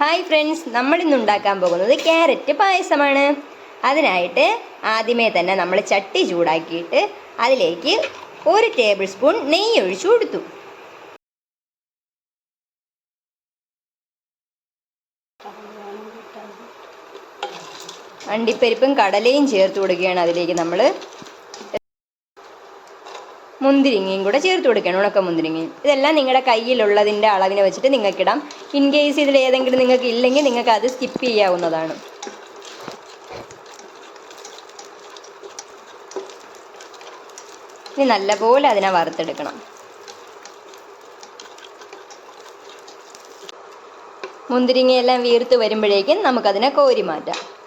Hi friends നമ്മൾ ഇന്ന് ഉണ്ടാക്കാൻ പോകുന്നത് ക്യാരറ്റ് പായസമാണ്. അതിനായിട്ട് ആദ്യമേ തന്നെ നമ്മൾ ചട്ടി ചൂടാക്കിയിട്ട് അതിലേക്ക് ഒരു ടേബിൾ സ്പൂൺ നെയ്യ് ഒഴിച്ചു കൊടുത്തു. അണ്ടിപ്പരിപ്പും കടലയും ചേർത്ത് കൊടുക്കുകയാണ് അതിലേക്ക് നമ്മൾ. മുന്തിരിങ്ങയും കൂടെ ചേർത്ത് കൊടുക്കണം ഉണക്ക മുന്തിരിങ്ങയും. ഇതെല്ലാം നിങ്ങളുടെ കയ്യിലുള്ളതിന്റെ അളവിനെ വെച്ചിട്ട് നിങ്ങൾക്കിടാം. ഇൻ കേസ് ഇതിൽ ഏതെങ്കിലും നിങ്ങൾക്ക് ഇല്ലെങ്കിൽ നിങ്ങൾക്ക് അത് സ്കിപ്പ് ചെയ്യാവുന്നതാണ്. ഇനി നല്ലപോലെ അതിനെ വറുത്തെടുക്കണം. മുന്തിരിങ്ങയെല്ലാം വീർത്ത് വരുമ്പോഴേക്കും നമുക്കതിനെ കോരി മാറ്റാം.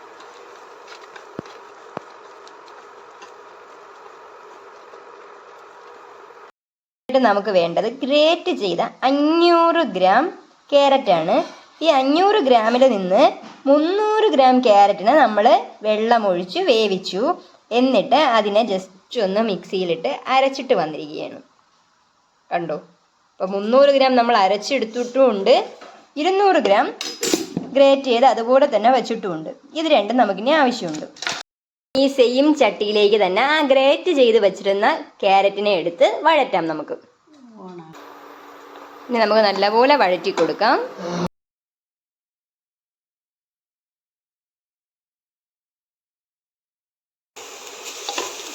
നമുക്ക് വേണ്ടത് ഗ്രേറ്റ് ചെയ്ത അഞ്ഞൂറ് ഗ്രാം ക്യാരറ്റ് ആണ്. ഈ അഞ്ഞൂറ് ഗ്രാമിൽ നിന്ന് മുന്നൂറ് ഗ്രാം ക്യാരറ്റിനെ നമ്മൾ വെള്ളമൊഴിച്ച് വേവിച്ചു. എന്നിട്ട് അതിനെ ജസ്റ്റ് ഒന്ന് മിക്സിയിലിട്ട് അരച്ചിട്ട് വന്നിരിക്കുകയാണ്. കണ്ടോ? അപ്പോൾ മുന്നൂറ് ഗ്രാം നമ്മൾ അരച്ചെടുത്തിട്ടുമുണ്ട് ഇരുന്നൂറ് ഗ്രാം ഗ്രേറ്റ് ചെയ്ത് അതുപോലെ തന്നെ വെച്ചിട്ടുമുണ്ട്. ഇത് രണ്ടും നമുക്കിനി ആവശ്യമുണ്ട്. ഈ സെയിം ചട്ടിയിലേക്ക് തന്നെ ആ ഗ്രേറ്റ് ചെയ്ത് വെച്ചിരുന്ന ക്യാരറ്റിനെ എടുത്ത് വഴറ്റാം നമുക്ക്. ഇനി നമുക്ക് നല്ലപോലെ വഴറ്റി കൊടുക്കാം.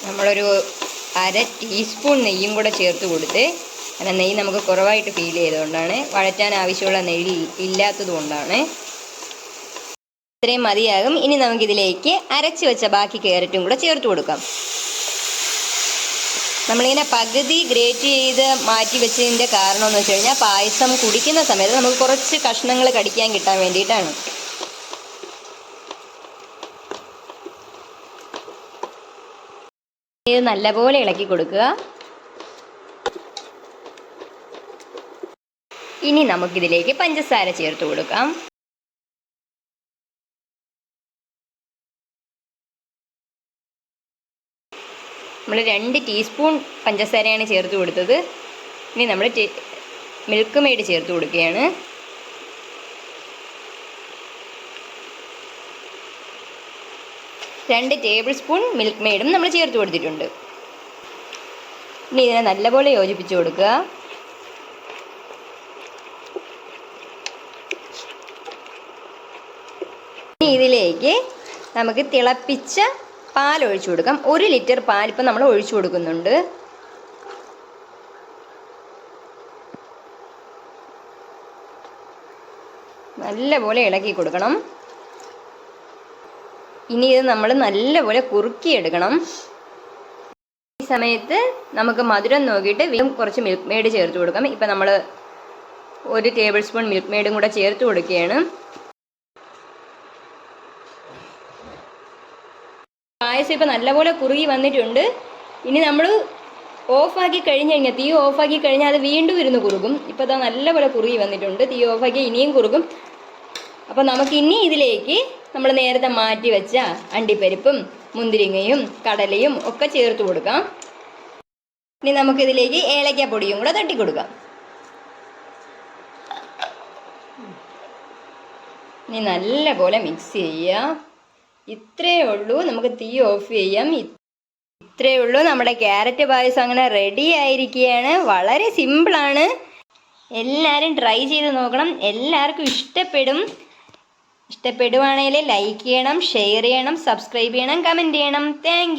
നമ്മളൊരു അര ടീസ്പൂൺ നെയ്യും കൂടെ ചേർത്ത് കൊടുത്ത് കാരണം നെയ്യ് നമുക്ക് കുറവായിട്ട് ഫീൽ ചെയ്തുകൊണ്ടാണ് വഴറ്റാൻ ആവശ്യമുള്ള നെയ്യ് ഇല്ലാത്തത് കൊണ്ടാണ്. ഇത്രയും മതിയാകും. ഇനി നമുക്കിതിലേക്ക് അരച്ച് വെച്ച ബാക്കി ക്യാരറ്റും കൂടെ ചേർത്ത് കൊടുക്കാം. നമ്മളിങ്ങനെ പകുതി ഗ്രേറ്റ് ചെയ്ത് മാറ്റി വെച്ചതിന്റെ കാരണം എന്ന് വെച്ച് കഴിഞ്ഞാൽ പായസം കുടിക്കുന്ന സമയത്ത് നമുക്ക് കുറച്ച് കഷ്ണങ്ങൾ കടിക്കാൻ കിട്ടാൻ വേണ്ടിയിട്ടാണ്. ഇത് നല്ലപോലെ ഇളക്കി കൊടുക്കുക. ഇനി നമുക്കിതിലേക്ക് പഞ്ചസാര ചേർത്ത് കൊടുക്കാം. നമ്മൾ രണ്ട് ടീസ്പൂൺ പഞ്ചസാരയാണ് ചേർത്ത് കൊടുത്തത്. ഇനി നമ്മൾ മിൽക്ക് മെയ്ഡ് ചേർത്ത് കൊടുക്കുകയാണ്. രണ്ട് ടേബിൾ സ്പൂൺ മിൽക്ക് മെയ്ഡും നമ്മൾ ചേർത്ത് കൊടുത്തിട്ടുണ്ട്. ഇനി ഇതിനെ നല്ലപോലെ യോജിപ്പിച്ച് കൊടുക്കുക. ഇനി ഇതിലേക്ക് നമുക്ക് തിളപ്പിച്ച പാൽ ഒഴിച്ചു കൊടുക്കാം. ഒരു ലിറ്റർ പാൽ ഇപ്പം നമ്മൾ ഒഴിച്ചു കൊടുക്കുന്നുണ്ട്. നല്ലപോലെ ഇളക്കി കൊടുക്കണം. ഇനി ഇത് നമ്മൾ നല്ലപോലെ കുറുക്കിയെടുക്കണം. ഈ സമയത്ത് നമുക്ക് മധുരം നോക്കിയിട്ട് വീണ്ടും കുറച്ച് മിൽക്ക് മെയ്ഡ് ചേർത്ത് കൊടുക്കാം. ഇപ്പം നമ്മൾ ഒരു ടേബിൾ സ്പൂൺ മിൽക്ക് മെയ്ഡും കൂടെ ചേർത്ത് കൊടുക്കുകയാണ്. പായസം ഇപ്പം നല്ലപോലെ കുറുകി വന്നിട്ടുണ്ട്. ഇനി നമ്മൾ ഓഫാക്കി കഴിഞ്ഞ് കഴിഞ്ഞാൽ തീ ഓഫാക്കി കഴിഞ്ഞാൽ അത് വീണ്ടും ഇരുന്ന് കുറുകും. ഇപ്പോൾ അത് നല്ലപോലെ കുറുകി വന്നിട്ടുണ്ട്. തീ ഓഫാക്കി ഇനിയും കുറുകും. അപ്പോൾ നമുക്ക് ഇനി ഇതിലേക്ക് നമ്മൾ നേരത്തെ മാറ്റി വെച്ച അണ്ടിപ്പരിപ്പും മുന്തിരിങ്ങയും കടലയും ഒക്കെ ചേർത്ത് കൊടുക്കാം. ഇനി നമുക്കിതിലേക്ക് ഏലക്കാപ്പൊടിയും കൂടെ തട്ടി കൊടുക്കാം. ഇനി നല്ലപോലെ മിക്സ് ചെയ്യുക. ഇത്രയേ ഉള്ളൂ. നമുക്ക് തീ ഓഫ് ചെയ്യാം. ഇത്രയേ ഉള്ളൂ. നമ്മുടെ ക്യാരറ്റ് പായസം അങ്ങനെ റെഡി ആയിരിക്കുകയാണ്. വളരെ സിമ്പിളാണ് എല്ലാവരും ട്രൈ ചെയ്ത് നോക്കണം. എല്ലാവർക്കും ഇഷ്ടപ്പെടും. ഇഷ്ടപ്പെടുവാണെങ്കിൽ ലൈക്ക് ചെയ്യണം ഷെയർ ചെയ്യണം സബ്സ്ക്രൈബ് ചെയ്യണം കമന്റ് ചെയ്യണം. താങ്ക്